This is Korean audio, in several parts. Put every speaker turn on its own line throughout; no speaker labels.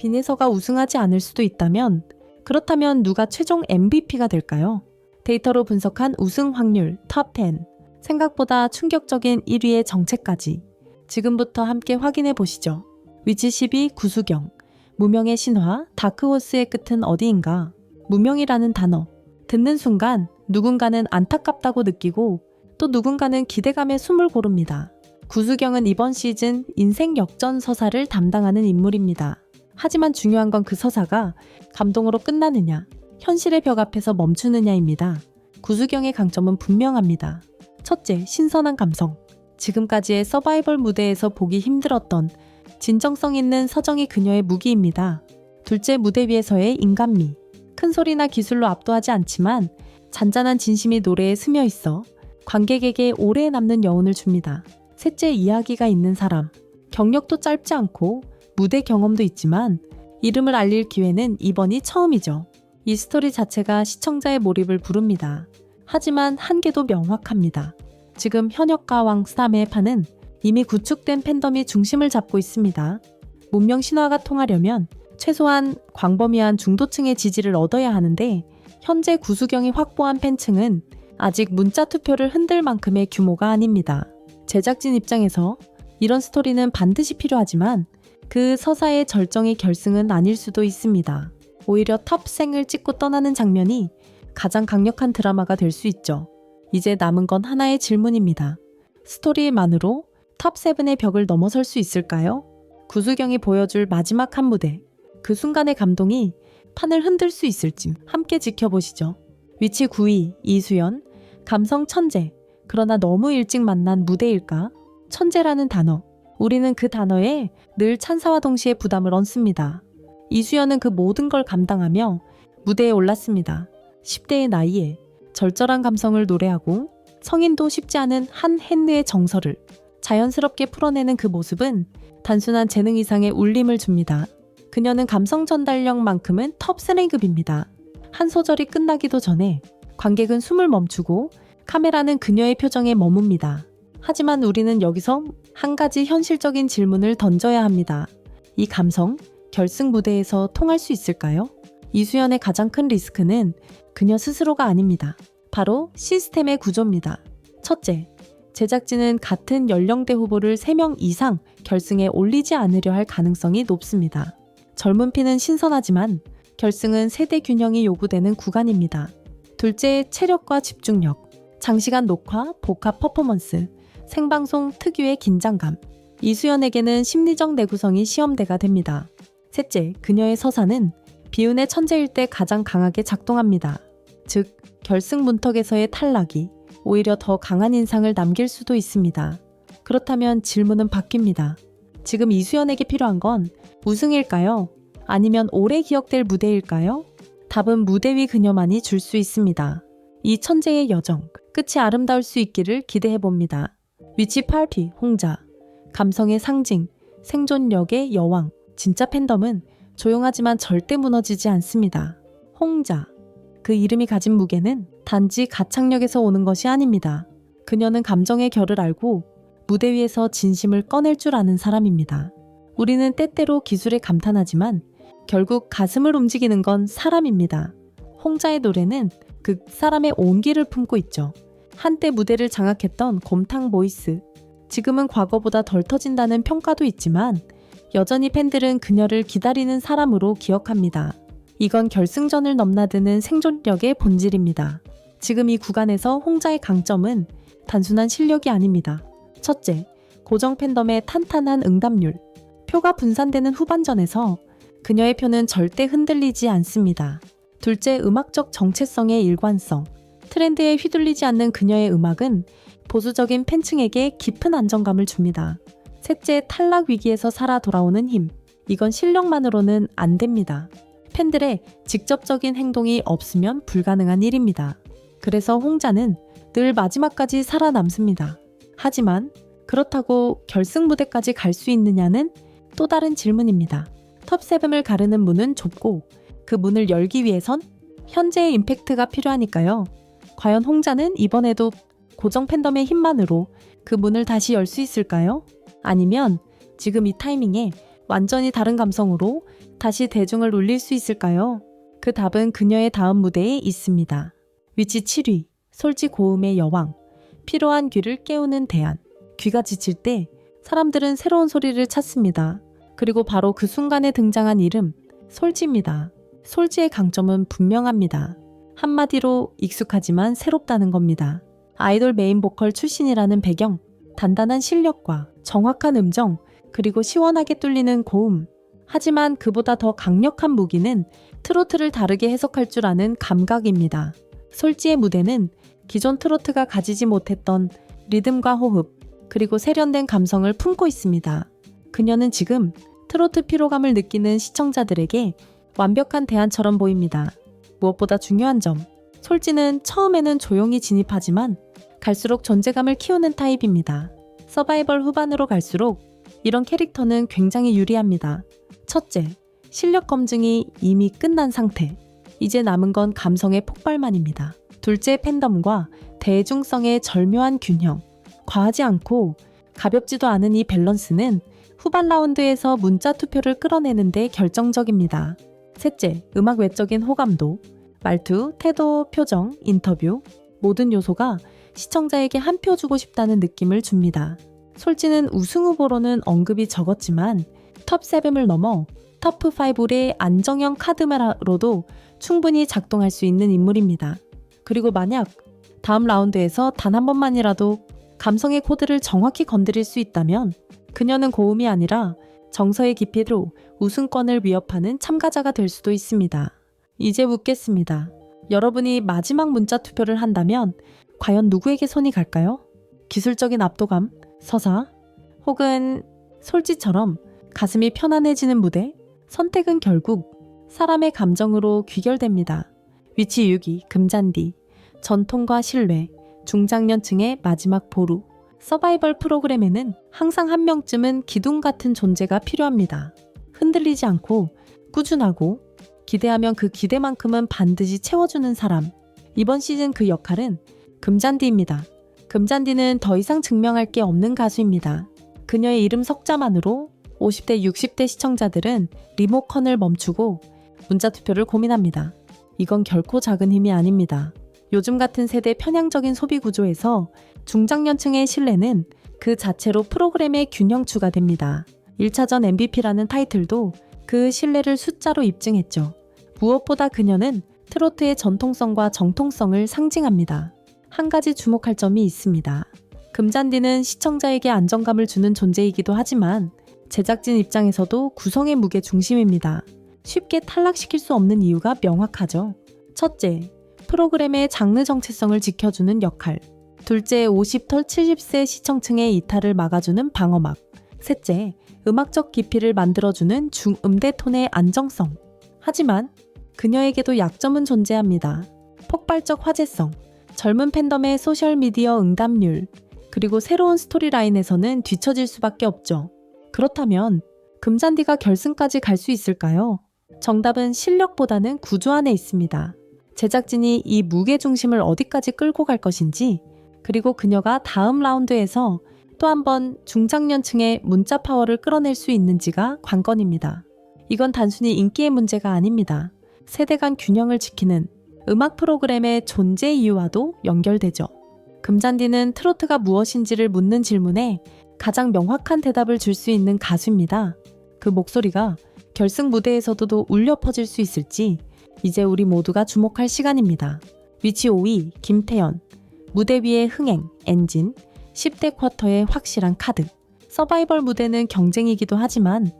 비네서가 우승하지 않을 수도 있다면 그렇다면 누가 최종 MVP가 될까요? 데이터로 분석한 우승 확률 탑 10. 생각보다 충격적인 1위의 정체까지. 지금부터 함께 확인해 보시죠. 위치 10위 구수경. 무명의 신화 다크호스의 끝은 어디인가? 무명이라는 단어. 듣는 순간 누군가는 안타깝다고 느끼고 또 누군가는 기대감에 숨을 고릅니다. 구수경은 이번 시즌 인생 역전 서사를 담당하는 인물입니다. 하지만 중요한 건 그 서사가 감동으로 끝나느냐, 현실의 벽 앞에서 멈추느냐입니다. 구수경의 강점은 분명합니다. 첫째, 신선한 감성. 지금까지의 서바이벌 무대에서 보기 힘들었던 진정성 있는 서정이 그녀의 무기입니다. 둘째, 무대 위에서의 인간미. 큰 소리나 기술로 압도하지 않지만 잔잔한 진심이 노래에 스며 있어 관객에게 오래 남는 여운을 줍니다. 셋째, 이야기가 있는 사람. 경력도 짧지 않고 무대 경험도 있지만 이름을 알릴 기회는 이번이 처음이죠. 이 스토리 자체가 시청자의 몰입을 부릅니다. 하지만 한계도 명확합니다. 지금 현역가왕 스타의 판은 이미 구축된 팬덤이 중심을 잡고 있습니다. 문명 신화가 통하려면 최소한 광범위한 중도층의 지지를 얻어야 하는데 현재 구수경이 확보한 팬층은 아직 문자 투표를 흔들 만큼의 규모가 아닙니다. 제작진 입장에서 이런 스토리는 반드시 필요하지만 그 서사의 절정의 결승은 아닐 수도 있습니다. 오히려 탑생을 찍고 떠나는 장면이 가장 강력한 드라마가 될 수 있죠. 이제 남은 건 하나의 질문입니다. 스토리만으로 탑7의 벽을 넘어설 수 있을까요? 구수경이 보여줄 마지막 한 무대. 그 순간의 감동이 판을 흔들 수 있을지 함께 지켜보시죠. 위치 9위 이수연 감성 천재 그러나 너무 일찍 만난 무대일까? 천재라는 단어 우리는 그 단어에 늘 찬사와 동시에 부담을 얹습니다. 이수연은 그 모든 걸 감당하며 무대에 올랐습니다. 10대의 나이에 절절한 감성을 노래하고 성인도 쉽지 않은 한 헨느의 정서를 자연스럽게 풀어내는 그 모습은 단순한 재능 이상의 울림을 줍니다. 그녀는 감성 전달력만큼은 톱 쓰레기급입니다. 한 소절이 끝나기도 전에 관객은 숨을 멈추고 카메라는 그녀의 표정에 머뭅니다. 하지만 우리는 여기서 한 가지 현실적인 질문을 던져야 합니다. 이 감성, 결승 무대에서 통할 수 있을까요? 이수연의 가장 큰 리스크는 그녀 스스로가 아닙니다. 바로 시스템의 구조입니다. 첫째, 제작진은 같은 연령대 후보를 3명 이상 결승에 올리지 않으려 할 가능성이 높습니다. 젊은 피는 신선하지만 결승은 세대 균형이 요구되는 구간입니다. 둘째, 체력과 집중력. 장시간 녹화, 복합 퍼포먼스, 생방송 특유의 긴장감. 이수연에게는 심리적 내구성이 시험대가 됩니다. 셋째, 그녀의 서사는 비운의 천재일 때 가장 강하게 작동합니다. 즉, 결승 문턱에서의 탈락이 오히려 더 강한 인상을 남길 수도 있습니다. 그렇다면 질문은 바뀝니다. 지금 이수연에게 필요한 건 우승일까요? 아니면 오래 기억될 무대일까요? 답은 무대 위 그녀만이 줄 수 있습니다. 이 천재의 여정, 끝이 아름다울 수 있기를 기대해 봅니다. 위치 파티, 홍자, 감성의 상징, 생존력의 여왕, 진짜 팬덤은 조용하지만 절대 무너지지 않습니다. 홍자. 그 이름이 가진 무게는 단지 가창력에서 오는 것이 아닙니다. 그녀는 감정의 결을 알고 무대 위에서 진심을 꺼낼 줄 아는 사람입니다. 우리는 때때로 기술에 감탄하지만 결국 가슴을 움직이는 건 사람입니다. 홍자의 노래는 그 사람의 온기를 품고 있죠. 한때 무대를 장악했던 곰탕 보이스. 지금은 과거보다 덜 터진다는 평가도 있지만 여전히 팬들은 그녀를 기다리는 사람으로 기억합니다. 이건 결승전을 넘나드는 생존력의 본질입니다. 지금 이 구간에서 홍자의 강점은 단순한 실력이 아닙니다. 첫째, 고정 팬덤의 탄탄한 응답률. 표가 분산되는 후반전에서 그녀의 표는 절대 흔들리지 않습니다. 둘째, 음악적 정체성의 일관성. 트렌드에 휘둘리지 않는 그녀의 음악은 보수적인 팬층에게 깊은 안정감을 줍니다. 셋째, 탈락 위기에서 살아 돌아오는 힘. 이건 실력만으로는 안 됩니다. 팬들의 직접적인 행동이 없으면 불가능한 일입니다. 그래서 홍자는 늘 마지막까지 살아남습니다. 하지만 그렇다고 결승 무대까지 갈 수 있느냐는 또 다른 질문입니다. 톱7을 가르는 문은 좁고 그 문을 열기 위해선 현재의 임팩트가 필요하니까요. 과연 홍자는 이번에도 고정 팬덤의 힘만으로 그 문을 다시 열 수 있을까요? 아니면 지금 이 타이밍에 완전히 다른 감성으로 다시 대중을 울릴 수 있을까요? 그 답은 그녀의 다음 무대에 있습니다. 위치 7위, 솔지 고음의 여왕, 피로한 귀를 깨우는 대안. 귀가 지칠 때 사람들은 새로운 소리를 찾습니다. 그리고 바로 그 순간에 등장한 이름, 솔지입니다. 솔지의 강점은 분명합니다. 한마디로 익숙하지만 새롭다는 겁니다. 아이돌 메인 보컬 출신이라는 배경, 단단한 실력과 정확한 음정, 그리고 시원하게 뚫리는 고음. 하지만 그보다 더 강력한 무기는 트로트를 다르게 해석할 줄 아는 감각입니다. 솔지의 무대는 기존 트로트가 가지지 못했던 리듬과 호흡, 그리고 세련된 감성을 품고 있습니다. 그녀는 지금 트로트 피로감을 느끼는 시청자들에게 완벽한 대안처럼 보입니다. 무엇보다 중요한 점, 솔지는 처음에는 조용히 진입하지만 갈수록 존재감을 키우는 타입입니다. 서바이벌 후반으로 갈수록 이런 캐릭터는 굉장히 유리합니다. 첫째, 실력 검증이 이미 끝난 상태. 이제 남은 건 감성의 폭발만입니다. 둘째, 팬덤과 대중성의 절묘한 균형. 과하지 않고 가볍지도 않은 이 밸런스는 후반 라운드에서 문자 투표를 끌어내는데 결정적입니다. 셋째, 음악 외적인 호감도. 말투, 태도, 표정, 인터뷰. 모든 요소가 시청자에게 한 표 주고 싶다는 느낌을 줍니다. 솔지는 우승 후보로는 언급이 적었지만 톱7을 넘어 터프5의 안정형 카드메라로도 충분히 작동할 수 있는 인물입니다. 그리고 만약 다음 라운드에서 단 한 번만이라도 감성의 코드를 정확히 건드릴 수 있다면 그녀는 고음이 아니라 정서의 깊이로 우승권을 위협하는 참가자가 될 수도 있습니다. 이제 묻겠습니다. 여러분이 마지막 문자 투표를 한다면 과연 누구에게 손이 갈까요? 기술적인 압도감, 서사, 혹은 솔지처럼 가슴이 편안해지는 무대? 선택은 결국 사람의 감정으로 귀결됩니다. 위치 6위, 금잔디, 전통과 신뢰, 중장년층의 마지막 보루. 서바이벌 프로그램에는 항상 한 명쯤은 기둥 같은 존재가 필요합니다. 흔들리지 않고 꾸준하고 기대하면 그 기대만큼은 반드시 채워주는 사람. 이번 시즌 그 역할은 금잔디입니다. 금잔디는 더 이상 증명할 게 없는 가수입니다. 그녀의 이름 석자만으로 50대, 60대 시청자들은 리모컨을 멈추고 문자 투표를 고민합니다. 이건 결코 작은 힘이 아닙니다. 요즘 같은 세대 편향적인 소비 구조에서 중장년층의 신뢰는 그 자체로 프로그램의 균형추가 됩니다. 1차전 MVP라는 타이틀도 그 신뢰를 숫자로 입증했죠. 무엇보다 그녀는 트로트의 전통성과 정통성을 상징합니다. 한 가지 주목할 점이 있습니다. 금잔디는 시청자에게 안정감을 주는 존재이기도 하지만 제작진 입장에서도 구성의 무게 중심입니다. 쉽게 탈락시킬 수 없는 이유가 명확하죠. 첫째, 프로그램의 장르 정체성을 지켜주는 역할. 둘째, 50털 70세 시청층의 이탈을 막아주는 방어막. 셋째, 음악적 깊이를 만들어주는 중음대 톤의 안정성. 하지만 그녀에게도 약점은 존재합니다. 폭발적 화제성, 젊은 팬덤의 소셜미디어 응답률, 그리고 새로운 스토리라인에서는 뒤처질 수밖에 없죠. 그렇다면 금잔디가 결승까지 갈 수 있을까요? 정답은 실력보다는 구조 안에 있습니다. 제작진이 이 무게 중심을 어디까지 끌고 갈 것인지, 그리고 그녀가 다음 라운드에서 또 한 번 중장년층의 문자 파워를 끌어낼 수 있는지가 관건입니다. 이건 단순히 인기의 문제가 아닙니다. 세대 간 균형을 지키는 음악 프로그램의 존재 이유와도 연결되죠. 금잔디는 트로트가 무엇인지를 묻는 질문에 가장 명확한 대답을 줄 수 있는 가수입니다. 그 목소리가 결승 무대에서도 울려 퍼질 수 있을지 이제 우리 모두가 주목할 시간입니다. 위치 5위 김태연 무대 위의 흥행, 엔진, 10대 쿼터의 확실한 카드. 서바이벌 무대는 경쟁이기도 하지만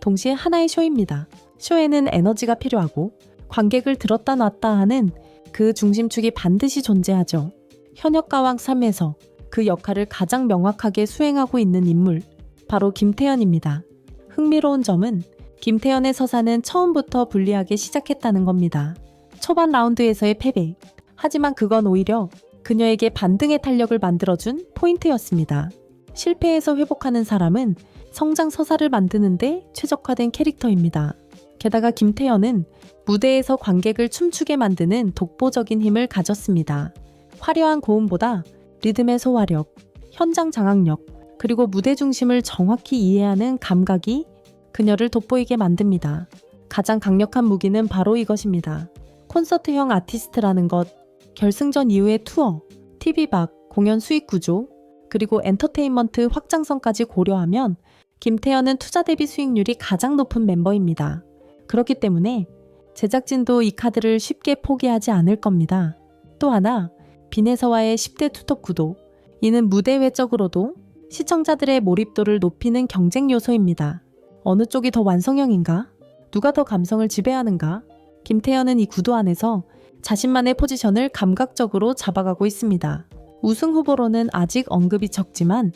동시에 하나의 쇼입니다. 쇼에는 에너지가 필요하고 관객을 들었다 놨다 하는 그 중심축이 반드시 존재하죠. 현역 가왕 3에서 그 역할을 가장 명확하게 수행하고 있는 인물, 바로 김태현입니다. 흥미로운 점은 김태현의 서사는 처음부터 불리하게 시작했다는 겁니다. 초반 라운드에서의 패배. 하지만 그건 오히려 그녀에게 반등의 탄력을 만들어준 포인트였습니다. 실패에서 회복하는 사람은 성장 서사를 만드는데 최적화된 캐릭터입니다. 게다가 김태현은 무대에서 관객을 춤추게 만드는 독보적인 힘을 가졌습니다. 화려한 고음보다 리듬의 소화력, 현장 장악력, 그리고 무대 중심을 정확히 이해하는 감각이 그녀를 돋보이게 만듭니다. 가장 강력한 무기는 바로 이것입니다. 콘서트형 아티스트라는 것, 결승전 이후의 투어, TV박, 공연 수익 구조, 그리고 엔터테인먼트 확장성까지 고려하면 김태현은 투자 대비 수익률이 가장 높은 멤버입니다. 그렇기 때문에 제작진도 이 카드를 쉽게 포기하지 않을 겁니다. 또 하나, 빈에서와의 10대 투톱 구도. 이는 무대 외적으로도 시청자들의 몰입도를 높이는 경쟁 요소입니다. 어느 쪽이 더 완성형인가? 누가 더 감성을 지배하는가? 김태현은 이 구도 안에서 자신만의 포지션을 감각적으로 잡아가고 있습니다. 우승 후보로는 아직 언급이 적지만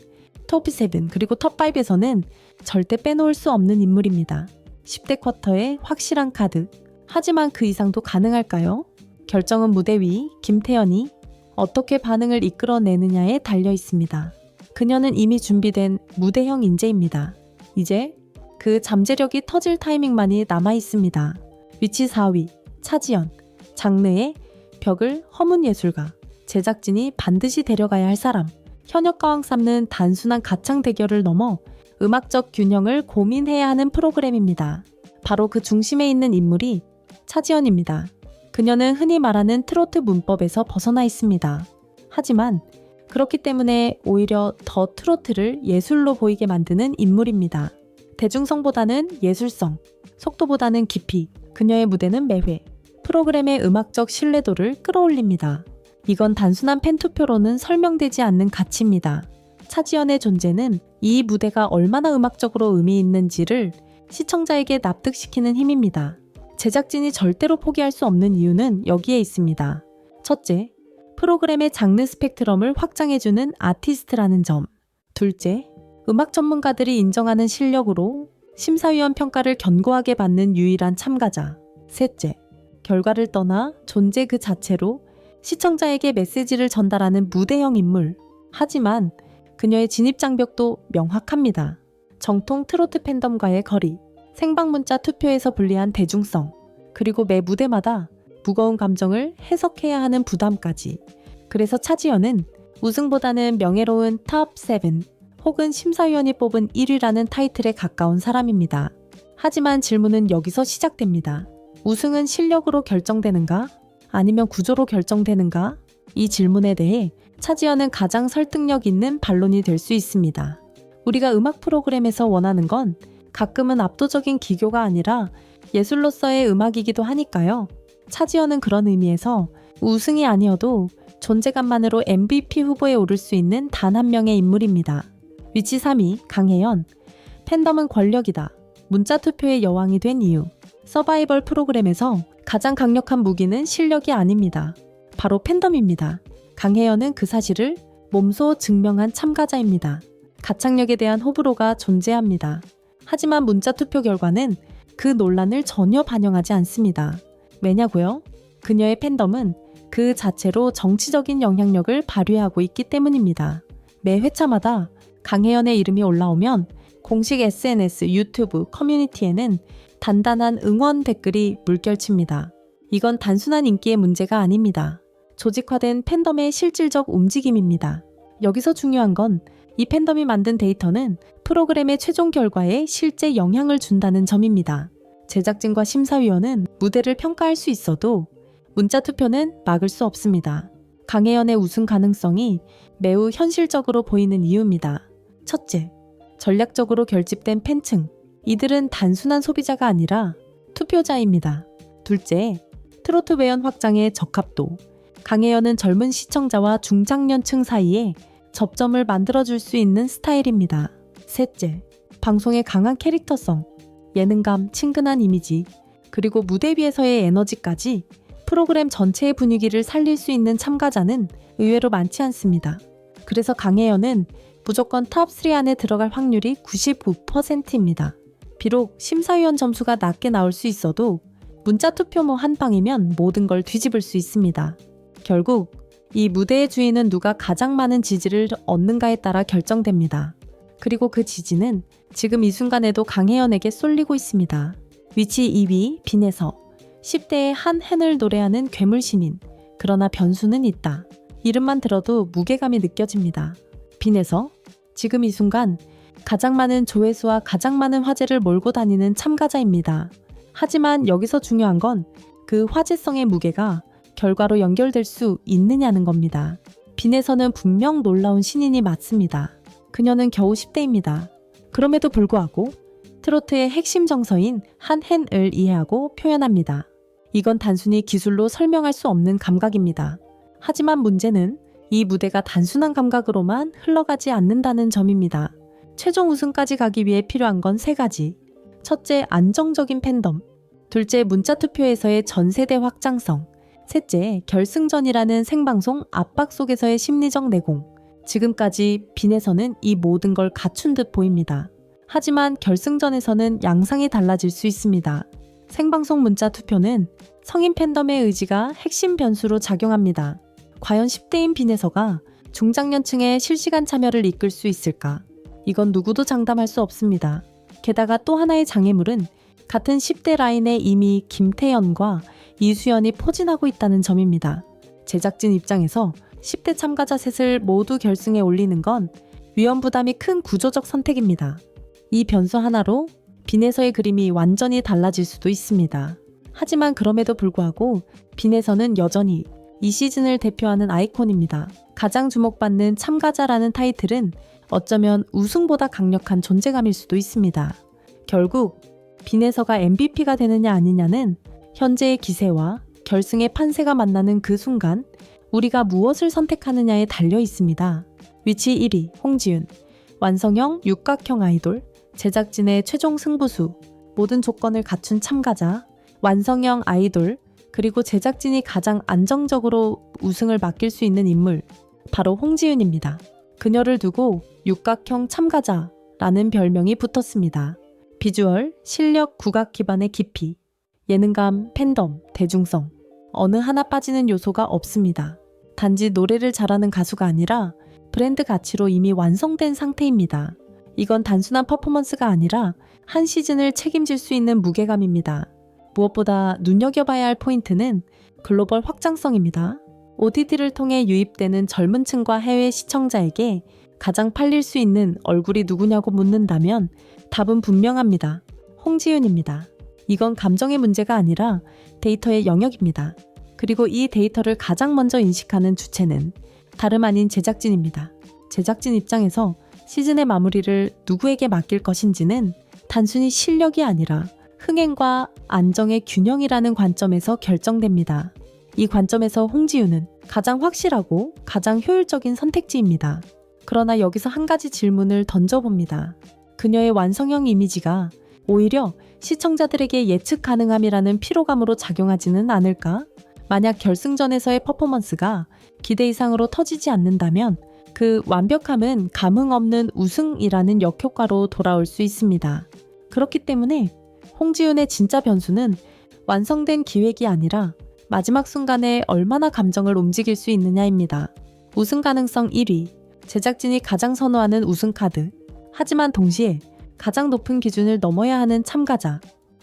톱7 그리고 톱5에서는 절대 빼놓을 수 없는 인물입니다. 10대 쿼터의 확실한 카드. 하지만 그 이상도 가능할까요? 결정은 무대 위 김태현이 어떻게 반응을 이끌어내느냐에 달려 있습니다. 그녀는 이미 준비된 무대형 인재입니다. 이제 그 잠재력이 터질 타이밍만이 남아 있습니다. 위치 4위 차지연 장르의 벽을 허문 예술가 제작진이 반드시 데려가야 할 사람 현역 가왕 삼는 단순한 가창 대결을 넘어 음악적 균형을 고민해야 하는 프로그램입니다. 바로 그 중심에 있는 인물이 차지연입니다. 그녀는 흔히 말하는 트로트 문법에서 벗어나 있습니다. 하지만 그렇기 때문에 오히려 더 트로트를 예술로 보이게 만드는 인물입니다. 대중성보다는 예술성, 속도보다는 깊이, 그녀의 무대는 매회, 프로그램의 음악적 신뢰도를 끌어올립니다. 이건 단순한 팬투표로는 설명되지 않는 가치입니다. 차지연의 존재는 이 무대가 얼마나 음악적으로 의미 있는지를 시청자에게 납득시키는 힘입니다. 제작진이 절대로 포기할 수 없는 이유는 여기에 있습니다. 첫째, 프로그램의 장르 스펙트럼을 확장해주는 아티스트라는 점. 둘째, 음악 전문가들이 인정하는 실력으로 심사위원 평가를 견고하게 받는 유일한 참가자. 셋째, 결과를 떠나 존재 그 자체로 시청자에게 메시지를 전달하는 무대형 인물. 하지만 그녀의 진입 장벽도 명확합니다. 정통 트로트 팬덤과의 거리, 생방 문자 투표에서 불리한 대중성, 그리고 매 무대마다 무거운 감정을 해석해야 하는 부담까지. 그래서 차지연은 우승보다는 명예로운 탑 7 혹은 심사위원이 뽑은 1위라는 타이틀에 가까운 사람입니다. 하지만 질문은 여기서 시작됩니다. 우승은 실력으로 결정되는가? 아니면 구조로 결정되는가? 이 질문에 대해 차지연은 가장 설득력 있는 반론이 될 수 있습니다. 우리가 음악 프로그램에서 원하는 건 가끔은 압도적인 기교가 아니라 예술로서의 음악이기도 하니까요. 차지연은 그런 의미에서 우승이 아니어도 존재감만으로 MVP 후보에 오를 수 있는 단 한 명의 인물입니다. 위치 3위 강혜연 팬덤은 권력이다. 문자 투표의 여왕이 된 이유. 서바이벌 프로그램에서 가장 강력한 무기는 실력이 아닙니다. 바로 팬덤입니다. 강혜연은 그 사실을 몸소 증명한 참가자입니다. 가창력에 대한 호불호가 존재합니다. 하지만 문자 투표 결과는 그 논란을 전혀 반영하지 않습니다. 왜냐고요? 그녀의 팬덤은 그 자체로 정치적인 영향력을 발휘하고 있기 때문입니다. 매 회차마다 강혜연의 이름이 올라오면 공식 SNS, 유튜브, 커뮤니티에는 단단한 응원 댓글이 물결칩니다. 이건 단순한 인기의 문제가 아닙니다. 조직화된 팬덤의 실질적 움직임입니다. 여기서 중요한 건 이 팬덤이 만든 데이터는 프로그램의 최종 결과에 실제 영향을 준다는 점입니다. 제작진과 심사위원은 무대를 평가할 수 있어도 문자 투표는 막을 수 없습니다. 강혜연의 우승 가능성이 매우 현실적으로 보이는 이유입니다. 첫째, 전략적으로 결집된 팬층. 이들은 단순한 소비자가 아니라 투표자입니다. 둘째, 트로트 외연 확장의 적합도. 강혜연은 젊은 시청자와 중장년층 사이에 접점을 만들어줄 수 있는 스타일입니다. 셋째, 방송의 강한 캐릭터성, 예능감, 친근한 이미지, 그리고 무대 위에서의 에너지까지 프로그램 전체의 분위기를 살릴 수 있는 참가자는 의외로 많지 않습니다. 그래서 강혜연은 무조건 탑3 안에 들어갈 확률이 99%입니다. 비록 심사위원 점수가 낮게 나올 수 있어도 문자 투표모 한 방이면 모든 걸 뒤집을 수 있습니다. 결국 이 무대의 주인은 누가 가장 많은 지지를 얻는가에 따라 결정됩니다. 그리고 그 지지는 지금 이 순간에도 강혜연에게 쏠리고 있습니다. 위치 2위 빈에서 10대의 한 헨을 노래하는 괴물 신인. 그러나 변수는 있다. 이름만 들어도 무게감이 느껴집니다. 빈에서 지금 이 순간 가장 많은 조회수와 가장 많은 화제를 몰고 다니는 참가자입니다. 하지만 여기서 중요한 건 그 화제성의 무게가 결과로 연결될 수 있느냐는 겁니다. 빈에서는 분명 놀라운 신인이 맞습니다. 그녀는 겨우 10대입니다. 그럼에도 불구하고 트로트의 핵심 정서인 한헨을 이해하고 표현합니다. 이건 단순히 기술로 설명할 수 없는 감각입니다. 하지만 문제는 이 무대가 단순한 감각으로만 흘러가지 않는다는 점입니다. 최종 우승까지 가기 위해 필요한 건 세 가지. 첫째, 안정적인 팬덤. 둘째, 문자 투표에서의 전 세대 확장성. 셋째, 결승전이라는 생방송 압박 속에서의 심리적 내공. 지금까지 빈에서는 이 모든 걸 갖춘 듯 보입니다. 하지만 결승전에서는 양상이 달라질 수 있습니다. 생방송 문자 투표는 성인 팬덤의 의지가 핵심 변수로 작용합니다. 과연 10대인 빈에서가 중장년층의 실시간 참여를 이끌 수 있을까? 이건 누구도 장담할 수 없습니다. 게다가 또 하나의 장애물은 같은 10대 라인에 이미 김태연과 이수연이 포진하고 있다는 점입니다. 제작진 입장에서 10대 참가자 셋을 모두 결승에 올리는 건 위험 부담이 큰 구조적 선택입니다. 이 변수 하나로 빈에서의 그림이 완전히 달라질 수도 있습니다. 하지만 그럼에도 불구하고 빈에서는 여전히 이 시즌을 대표하는 아이콘입니다. 가장 주목받는 참가자라는 타이틀은 어쩌면 우승보다 강력한 존재감일 수도 있습니다. 결국 빈에서가 MVP가 되느냐 아니냐는 현재의 기세와 결승의 판세가 만나는 그 순간 우리가 무엇을 선택하느냐에 달려 있습니다. 위치 1위 홍지윤 완성형 육각형 아이돌 제작진의 최종 승부수 모든 조건을 갖춘 참가자 완성형 아이돌 그리고 제작진이 가장 안정적으로 우승을 맡길 수 있는 인물 바로 홍지윤입니다. 그녀를 두고 육각형 참가자라는 별명이 붙었습니다. 비주얼, 실력, 국악 기반의 깊이, 예능감, 팬덤, 대중성 어느 하나 빠지는 요소가 없습니다. 단지 노래를 잘하는 가수가 아니라 브랜드 가치로 이미 완성된 상태입니다. 이건 단순한 퍼포먼스가 아니라 한 시즌을 책임질 수 있는 무게감입니다. 무엇보다 눈여겨봐야 할 포인트는 글로벌 확장성입니다. OTT를 통해 유입되는 젊은 층과 해외 시청자에게 가장 팔릴 수 있는 얼굴이 누구냐고 묻는다면 답은 분명합니다. 홍지윤입니다. 이건 감정의 문제가 아니라 데이터의 영역입니다. 그리고 이 데이터를 가장 먼저 인식하는 주체는 다름 아닌 제작진입니다. 제작진 입장에서 시즌의 마무리를 누구에게 맡길 것인지는 단순히 실력이 아니라 흥행과 안정의 균형이라는 관점에서 결정됩니다. 이 관점에서 홍지윤은 가장 확실하고 가장 효율적인 선택지입니다. 그러나 여기서 한 가지 질문을 던져봅니다. 그녀의 완성형 이미지가 오히려 시청자들에게 예측 가능함이라는 피로감으로 작용하지는 않을까? 만약 결승전에서의 퍼포먼스가 기대 이상으로 터지지 않는다면 그 완벽함은 감흥 없는 우승이라는 역효과로 돌아올 수 있습니다. 그렇기 때문에 홍지윤의 진짜 변수는 완성된 기획이 아니라 마지막 순간에 얼마나 감정을 움직일 수 있느냐입니다. 우승 가능성 1위. 제작진이 가장 선호하는 우승 카드. 하지만 동시에 가장 높은 기준을 넘어야 하는 참가자.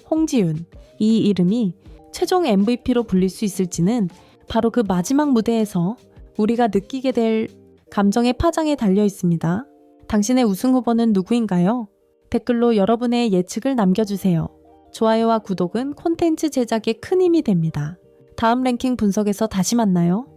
홍지윤. 이 이름이 최종 MVP로 불릴 수 있을지는 바로 그 마지막 무대에서 우리가 느끼게 될 감정의 파장에 달려 있습니다. 당신의 우승 후보는 누구인가요? 댓글로 여러분의 예측을 남겨주세요. 좋아요와 구독은 콘텐츠 제작에 큰 힘이 됩니다. 다음 랭킹 분석에서 다시 만나요.